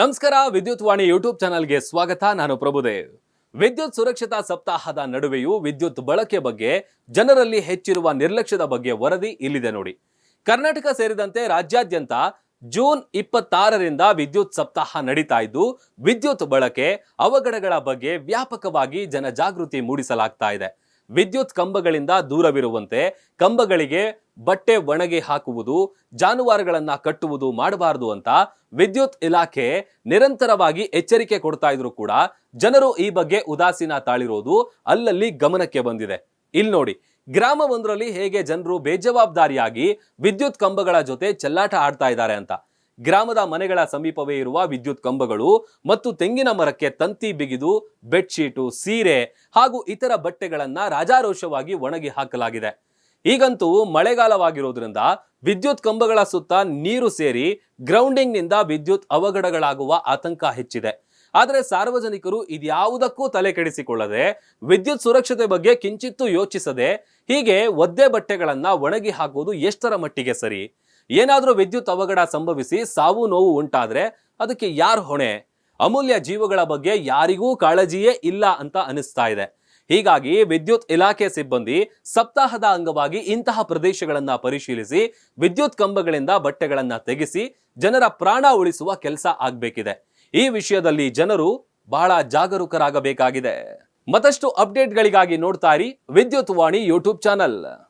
ನಮಸ್ಕಾರ, ವಿದ್ಯುತ್ ವಾಣಿ ಯೂಟ್ಯೂಬ್ ಚಾನಲ್ಗೆ ಸ್ವಾಗತ. ನಾನು ಪ್ರಭುದೇವ್. ವಿದ್ಯುತ್ ಸುರಕ್ಷತಾ ಸಪ್ತಾಹದ ನಡುವೆಯೂ ವಿದ್ಯುತ್ ಬಳಕೆ ಬಗ್ಗೆ, ಜನರಲ್ಲಿ ಹೆಚ್ಚಿರುವ ನಿರ್ಲಕ್ಷ್ಯದ ಬಗ್ಗೆ ವರದಿ ಇಲ್ಲಿದೆ ನೋಡಿ. ಕರ್ನಾಟಕ ಸೇರಿದಂತೆ ರಾಜ್ಯಾದ್ಯಂತ ಜೂನ್ ಇಪ್ಪತ್ತಾರರಿಂದ ವಿದ್ಯುತ್ ಸಪ್ತಾಹ ನಡೀತಾ ಇದ್ದು, ವಿದ್ಯುತ್ ಬಳಕೆ ಅವಘಡಗಳ ಬಗ್ಗೆ ವ್ಯಾಪಕವಾಗಿ ಜನಜಾಗೃತಿ ಮೂಡಿಸಲಾಗ್ತಾ ಇದೆ. ವಿದ್ಯುತ್ ಕಂಬಗಳಿಂದ ದೂರವಿರುವಂತೆ ಕಂಬಗಳಿಗೆ ಬಟ್ಟೆ ಒಣಗಿ ಹಾಕುವುದು, ಜಾನುವಾರುಗಳನ್ನ ಕಟ್ಟುವುದು ಮಾಡಬಾರದು ಅಂತ ವಿದ್ಯುತ್ ಇಲಾಖೆ ನಿರಂತರವಾಗಿ ಎಚ್ಚರಿಕೆ ಕೊಡ್ತಾ ಇದ್ರು ಕೂಡ ಜನರು ಈ ಬಗ್ಗೆ ಉದಾಸೀನ ತಾಳಿರೋದು ಅಲ್ಲಲ್ಲಿ ಗಮನಕ್ಕೆ ಬಂದಿದೆ. ಇಲ್ಲಿ ನೋಡಿ, ಗ್ರಾಮವೊಂದರಲ್ಲಿ ಹೇಗೆ ಜನರು ಬೇಜವಾಬ್ದಾರಿಯಾಗಿ ವಿದ್ಯುತ್ ಕಂಬಗಳ ಜೊತೆ ಚೆಲ್ಲಾಟ ಆಡ್ತಾ ಇದ್ದಾರೆ ಅಂತ. ಗ್ರಾಮದ ಮನೆಗಳ ಸಮೀಪವೇ ಇರುವ ವಿದ್ಯುತ್ ಕಂಬಗಳು ಮತ್ತು ತೆಂಗಿನ ಮರಕ್ಕೆ ತಂತಿ ಬಿಗಿದು, ಬೆಡ್ಶೀಟು, ಸೀರೆ ಹಾಗೂ ಇತರ ಬಟ್ಟೆಗಳನ್ನ ರಾಜಾರೋಷವಾಗಿ ಒಣಗಿ ಹಾಕಲಾಗಿದೆ. ಈಗಂತೂ ಮಳೆಗಾಲವಾಗಿರೋದ್ರಿಂದ ವಿದ್ಯುತ್ ಕಂಬಗಳ ಸುತ್ತ ನೀರು ಸೇರಿ ಗ್ರೌಂಡಿಂಗ್ನಿಂದ ವಿದ್ಯುತ್ ಅವಘಡಗಳಾಗುವ ಆತಂಕ ಹೆಚ್ಚಿದೆ. ಆದರೆ ಸಾರ್ವಜನಿಕರು ಇದ್ಯಾವುದಕ್ಕೂ ತಲೆ ಕೆಡಿಸಿಕೊಳ್ಳದೆ, ವಿದ್ಯುತ್ ಸುರಕ್ಷತೆ ಬಗ್ಗೆ ಕಿಂಚಿತ್ತೂ ಯೋಚಿಸದೆ ಹೀಗೆ ಒದ್ದೆ ಬಟ್ಟೆಗಳನ್ನ ಒಣಗಿ ಹಾಕುವುದು ಎಷ್ಟರ ಮಟ್ಟಿಗೆ ಸರಿ? ಏನಾದರೂ ವಿದ್ಯುತ್ ಅವಘಡ ಸಂಭವಿಸಿ ಸಾವು ನೋವು ಉಂಟಾದರೆ ಅದಕ್ಕೆ ಯಾರು ಹೊಣೆ? ಅಮೂಲ್ಯ ಜೀವಗಳ ಬಗ್ಗೆ ಯಾರಿಗೂ ಕಾಳಜಿಯೇ ಇಲ್ಲ ಅಂತ ಅನಿಸ್ತಾ ಇದೆ. ಹೀಗಾಗಿ ವಿದ್ಯುತ್ ಇಲಾಖೆ ಸಿಬ್ಬಂದಿ ಸಪ್ತಾಹದ ಅಂಗವಾಗಿ ಇಂತಹ ಪ್ರದೇಶಗಳನ್ನ ಪರಿಶೀಲಿಸಿ ವಿದ್ಯುತ್ ಕಂಬಗಳಿಂದ ಬಟ್ಟೆಗಳನ್ನ ತೆಗೆಸಿ ಜನರ ಪ್ರಾಣ ಉಳಿಸುವ ಕೆಲಸ ಆಗ್ಬೇಕಿದೆ. ಈ ವಿಷಯದಲ್ಲಿ ಜನರು ಬಹಳ ಜಾಗರೂಕರಾಗಬೇಕಾಗಿದೆ. ಮತ್ತಷ್ಟು ಅಪ್ಡೇಟ್ಗಳಿಗಾಗಿ ನೋಡ್ತಾ ಇರಿ ವಿದ್ಯುತ್ ವಾಣಿ ಯೂಟ್ಯೂಬ್ ಚಾನಲ್.